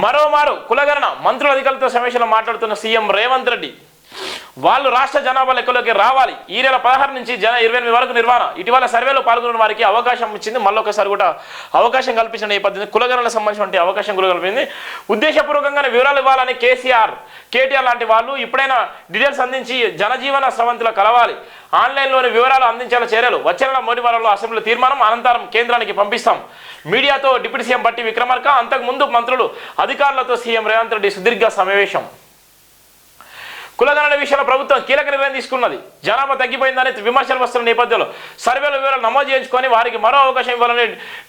మరోమారు కులగణన మంత్రుల అధికారులతో సమావేశంలో మాట్లాడుతున్న సీఎం రేవంత్ రెడ్డి. వాళ్ళు రాష్ట్ర జనాభా లెక్కలోకి రావాలి. ఈ నెల పదహారు నుంచి జన ఇరవై ఎనిమిది వరకు నిర్వహణ. ఇటీవల సర్వేలో పాల్గొన్న వారికి అవకాశం ఇచ్చింది. మళ్ళొకసారి కూడా అవకాశం కల్పించిన నేపథ్యం కులగణలకు సంబంధించిన అవకాశం కూడా కల్పింది ఉద్దేశపూర్వకంగానే వివరాలు ఇవ్వాలని కేసీఆర్ కేటీఆర్ లాంటి వాళ్ళు ఇప్పుడైనా డీటెయిల్స్ అందించి జనజీవన స్రవంతులు కలవాలి. ఆన్లైన్లోని వివరాలు అందించేలా చర్యలు. వచ్చే నెల మొదటి వారంలో అసెంబ్లీ తీర్మానం అనంతరం కేంద్రానికి పంపిస్తాం. మీడియాతో డిప్యూటీ సీఎం బట్టి విక్రమార్క అంతకుముందు మంత్రులు అధికారులతో సీఎం రేవంత్ రెడ్డి సుదీర్ఘ సమావేశం. కులగణన విషయంలో ప్రభుత్వం కీలక నిర్ణయం తీసుకున్నది. జనాభా తగ్గిపోయిందనే విమర్శలు వస్తున్న నేపథ్యంలో సర్వేల వివరాలు నమోదు చేయించుకొని వారికి మరో అవకాశం ఇవ్వాలని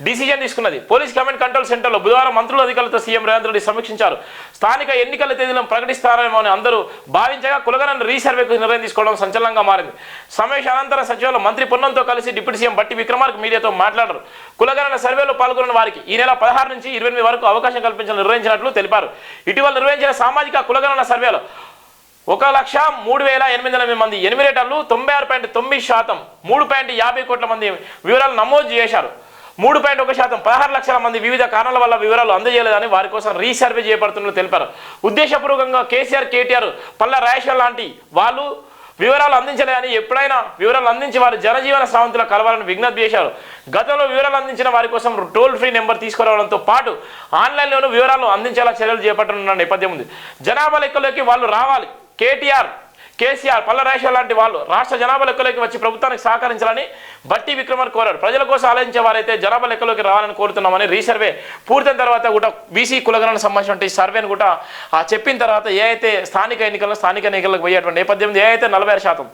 డిసిజన్ తీసుకున్నది. పోలీస్ కమాండ్ కంట్రోల్ సెంటర్లో బుధవారం మంత్రుల అధికారులతో సీఎం రేవంత్ రెడ్డి సమీక్షించారు. స్థానిక ఎన్నికల తేదీలను ప్రకటిస్తారేమో అని అందరూ భావించగా కులగణన రీసర్వేకు నిర్ణయం తీసుకోవడం సంచలనంగా మారింది. సమావేశ అనంతరం సచివాలయం మంత్రి పొన్నంతో కలిసి డిప్యూటీ సీఎం బట్టి విక్రమార్క మీడియాతో మాట్లాడారు. కులగణన సర్వేలో పాల్గొన్న వారికి ఈ నెల పదహారు నుంచి ఇరవై ఎనిమిది వరకు అవకాశం కల్పించాలని నిర్ణయించినట్లు తెలిపారు. ఇటీవల నిర్వహించిన సామాజిక కులగణన సర్వేలో ఒక లక్ష మూడు వేల ఎనిమిది వందల మంది ఎనిమిరేటర్లు తొంభై ఆరు పాయింట్ తొమ్మిది శాతం మూడు పాయింట్ యాభై కోట్ల మంది వివరాలు నమోదు చేశారు. మూడు పాయింట్ ఒక శాతం పదహారు లక్షల మంది వివిధ కారణాల వల్ల వివరాలు అందజేయలేదని వారి కోసం రీసర్వే చేపడుతున్నట్లు తెలిపారు. ఉద్దేశపూర్వకంగా కేసీఆర్ కేటీఆర్ పల్ల రాయేశ్వర్ లాంటి వాళ్ళు వివరాలు అందించలేదని ఎప్పుడైనా వివరాలు అందించి వారి జనజీవన స్రవంతిలో కలవాలని విజ్ఞప్తి చేశారు. గతంలో వివరాలు అందించిన వారి కోసం టోల్ ఫ్రీ నెంబర్ తీసుకురావడంతో పాటు ఆన్లైన్లోనూ వివరాలు అందించేలా చర్యలు చేపట్టనున్న నేపథ్యం ఉంది. జనాభా లెక్కలోకి వాళ్ళు రావాలి. కేటీఆర్ కేసీఆర్ పల్లరాశేశ్వర్ లాంటి వాళ్ళు రాష్ట్ర జనాభా లెక్కలోకి వచ్చి ప్రభుత్వానికి సహకరించాలని బట్టి విక్రమార్ కోరారు ప్రజల కోసం ఆలోచించే వారైతే జనాభా లెక్కలోకి రావాలని కోరుతున్నామని రీసర్వే పూర్తయిన తర్వాత కూడా బీసీ కులగణకు సంబంధించిన సర్వేను కూడా ఆ చెప్పిన తర్వాత ఏ అయితే స్థానిక ఎన్నికల్లో స్థానిక ఎన్నికలకు పోయేటువంటి నేపథ్యం ఏ అయితే నలభై శాతం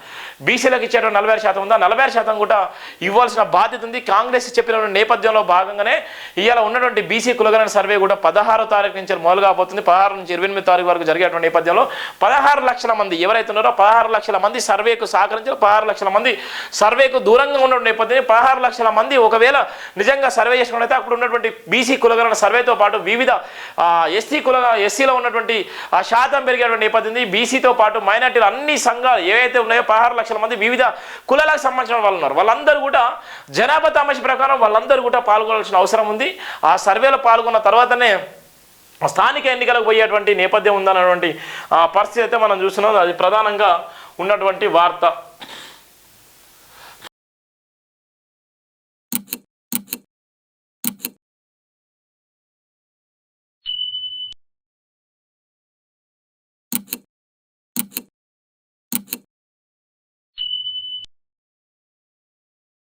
బీసీలకు ఇచ్చేటువంటి నలభై శాతం ఉందో నలభై శాతం కూడా ఇవ్వాల్సిన బాధ్యత ఉంది. కాంగ్రెస్ చెప్పిన నేపథ్యంలో భాగంగానే ఇవాళ ఉన్నటువంటి బీసీ కులగణన సర్వే కూడా పదహారో తారీఖు నుంచి మొదలు కాబోతుంది పదహారు నుంచి ఇరవై ఎనిమిది తారీఖు వరకు జరిగేటువంటి నేపథ్యంలో పదహారు లక్షల మంది ఎవరైతే ఉన్నారో పదహారు లక్షల మంది సర్వేకు సహకరించిన పదహారు లక్షల మంది సర్వేకు దూరంగా ఉన్న నేపథ్యంలో పదహారు లక్షల మంది ఒకవేళ నిజంగా సర్వే చేసుకున్నట్లయితే అక్కడ ఉన్నటువంటి బీసీ కులగణన సర్వేతో పాటు వివిధ ఎస్సీ కుల ఎస్సీలో ఉన్నటువంటి ఆ శాతం పెరిగేటువంటి నేపథ్యం బీసీతో పాటు మైనార్టీలు అన్ని సంఘాలు ఏవైతే ఉన్నాయో పదహారు లక్షల మంది వివిధ కులాలకు సంబంధించిన వాళ్ళు ఉన్నారు. వాళ్ళందరూ కూడా జనాభా తమాష ప్రకారం వాళ్ళందరూ కూడా పాల్గొనాల్సిన అవసరం ఉంది. ఆ సర్వేలో పాల్గొన్న తర్వాతనే స్థానిక ఎన్నికలకు పోయేటువంటి నేపథ్యం ఉందన్నటువంటి ఆ పరిస్థితి అయితే మనం చూస్తున్నాం. అది ప్రధానంగా ఉన్నటువంటి వార్త.